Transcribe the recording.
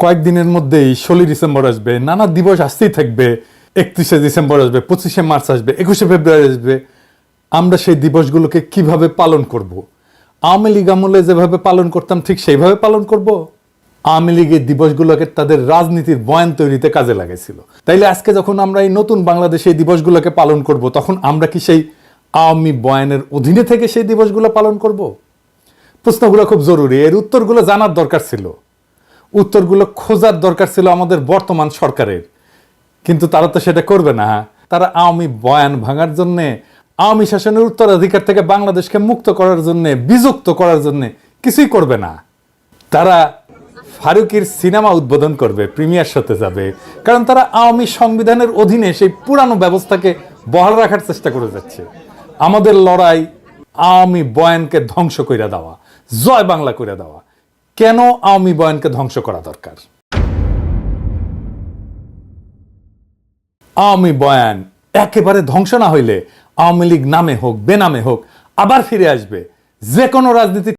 কয়েকদিনের মধ্যেই ষোলোই ডিসেম্বর আসবে, নানা দিবস আসতেই থাকবে, একত্রিশে ডিসেম্বর আসবে, পঁচিশে মার্চ আসবে, একুশে ফেব্রুয়ারি আসবে আমরা সেই দিবসগুলোকে কীভাবে পালন করব। আওয়ামী লীগ আমলে যেভাবে পালন করতাম, ঠিক সেইভাবে পালন করব। আওয়ামী লীগের দিবসগুলোকে তাদের রাজনীতির বয়ান তৈরিতে কাজে লাগাইছিল তাইলে আজকে যখন আমরা এই নতুন বাংলাদেশে এই দিবসগুলোকে পালন করব, তখন আমরা কি সেই আওয়ামী বয়ানের অধীনে থেকে সেই দিবসগুলো পালন করব প্রশ্নগুলো খুব জরুরি, এর উত্তরগুলো জানার দরকার ছিল উত্তরগুলো খোঁজার দরকার ছিল আমাদের বর্তমান সরকারের। কিন্তু তারা তো সেটা করবে না তারা আওয়ামী বয়ান ভাঙার জন্য, আওয়ামী শাসনের উত্তরাধিকার থেকে বাংলাদেশকে মুক্ত করার জন্য, বিযুক্ত করার জন্য কিছুই করবে না। তারা ফারুকির সিনেমা উদ্বোধন করবে, প্রিমিয়ার সাথে যাবে। কারণ তারা আওয়ামী সংবিধানের অধীনে সেই পুরানো ব্যবস্থাকে বহাল রাখার চেষ্টা করে যাচ্ছে। আমাদের লড়াই আওয়ামী বয়ানকে ধ্বংস করে দেওয়া, জয় বাংলা করে দেওয়া। কেন আওয়ামী বয়ানকে ধ্বংস করা দরকার? আওয়ামী বয়ান একেবারে ধ্বংস না হইলে আওয়ামী লীগ নামে হোক, বেনামে হোক, আবার ফিরে আসবে। যে কোনো রাজনীতি